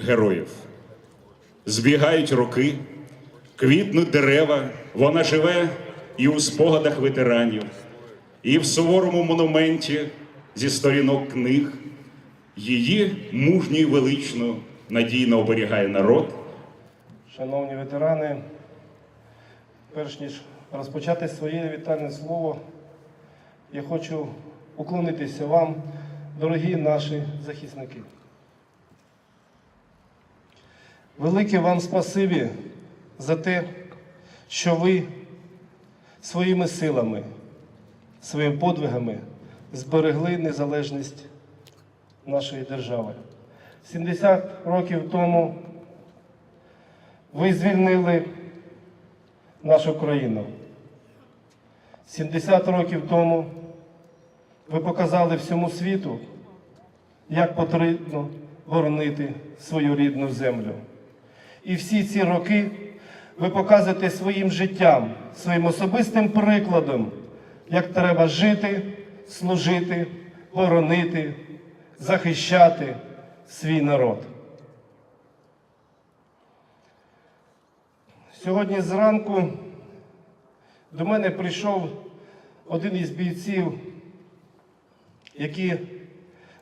героїв. Збігають роки, квітнуть дерева, вона живе і у спогадах ветеранів, і в суворому монументі зі сторінок книг. Її мужньо і велично надійно оберігає народ. Шановні ветерани, перш ніж розпочати своє вітальне слово, я хочу уклонитися вам, дорогі наші захисники. Велике вам спасибі за те, що ви своїми силами, своїми подвигами зберегли незалежність нашої держави. 70 років тому ви звільнили нашу країну. 70 років тому ви показали всьому світу, як потрібно боронити свою рідну землю. І всі ці роки ви показуєте своїм життям, своїм особистим прикладом, як треба жити, служити, боронити, захищати свій народ. Сьогодні зранку до мене прийшов один із бійців, які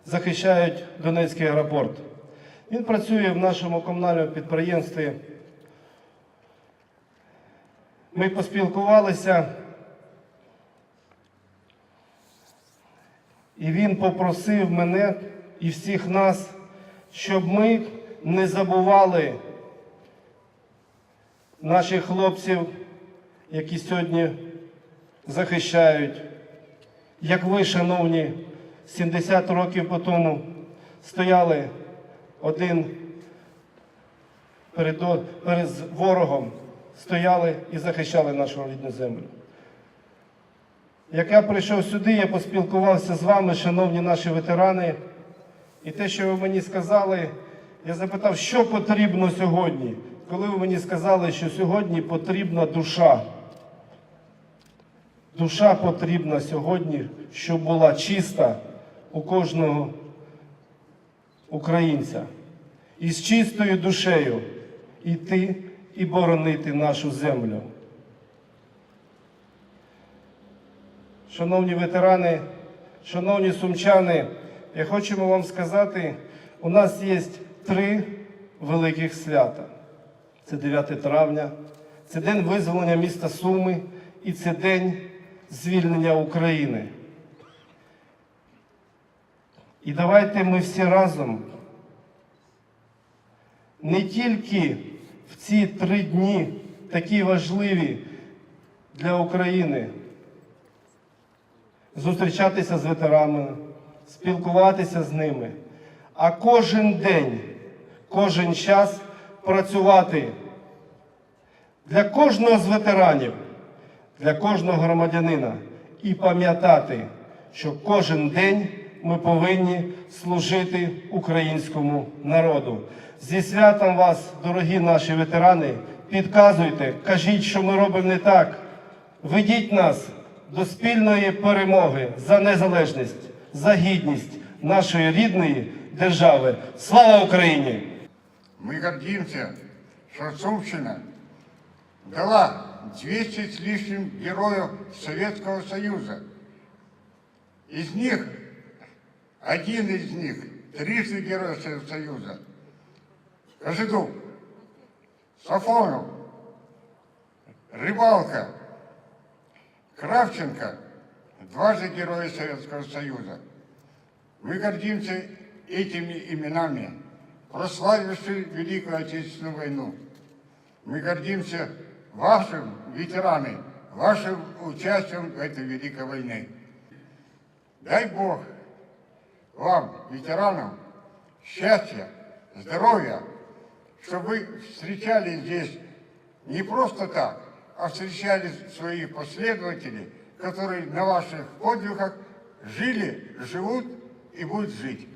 захищають Донецький аеропорт. Він працює в нашому комунальному підприємстві. Ми поспілкувалися, і він попросив мене і всіх нас, щоб ми не забували наших хлопців, які сьогодні захищають, як ви, шановні, 70 років по тому стояли один перед, перед ворогом, стояли і захищали нашу рідну землю. Як я прийшов сюди, я поспілкувався з вами, шановні наші ветерани, і те, що ви мені сказали, я запитав, що потрібно сьогодні, коли ви мені сказали, що сьогодні потрібна душа. Душа потрібна сьогодні, щоб була чиста у кожного українця. і з чистою душею йти і боронити нашу землю. Шановні ветерани, шановні сумчани, я хочу вам сказати, у нас є три великих свята. Це 9 травня, це день визволення міста Суми і це день звільнення України. І давайте ми всі разом не тільки в ці три дні, такі важливі для України, зустрічатися з ветеранами, спілкуватися з ними, а кожен день, кожен час працювати для кожного з ветеранів, для кожного громадянина і пам'ятати, що кожен день ми повинні служити українському народу. Зі святом вас, дорогі наші ветерани, підказуйте, кажіть, що ми робимо не так. Ведіть нас до спільної перемоги за незалежність, за гідність нашої рідної держави. Слава Україні! Мы гордимся, что Сумщина дала 200 с лишним героев Советского Союза. Из них, один из них, трижды Герой Союза, Кожедуб, Сафонов, Рыбалка, Кравченко, дважды Герои Советского Союза. Мы гордимся этими именами, прославившие Великую Отечественную войну. Мы гордимся вашим, ветераны, вашим участием в этой Великой войне. Дай Бог вам, ветеранам, счастья, здоровья, чтобы вы встречали здесь не просто так, а встречали своих последователей, которые на ваших подвигах жили, живут и будут жить.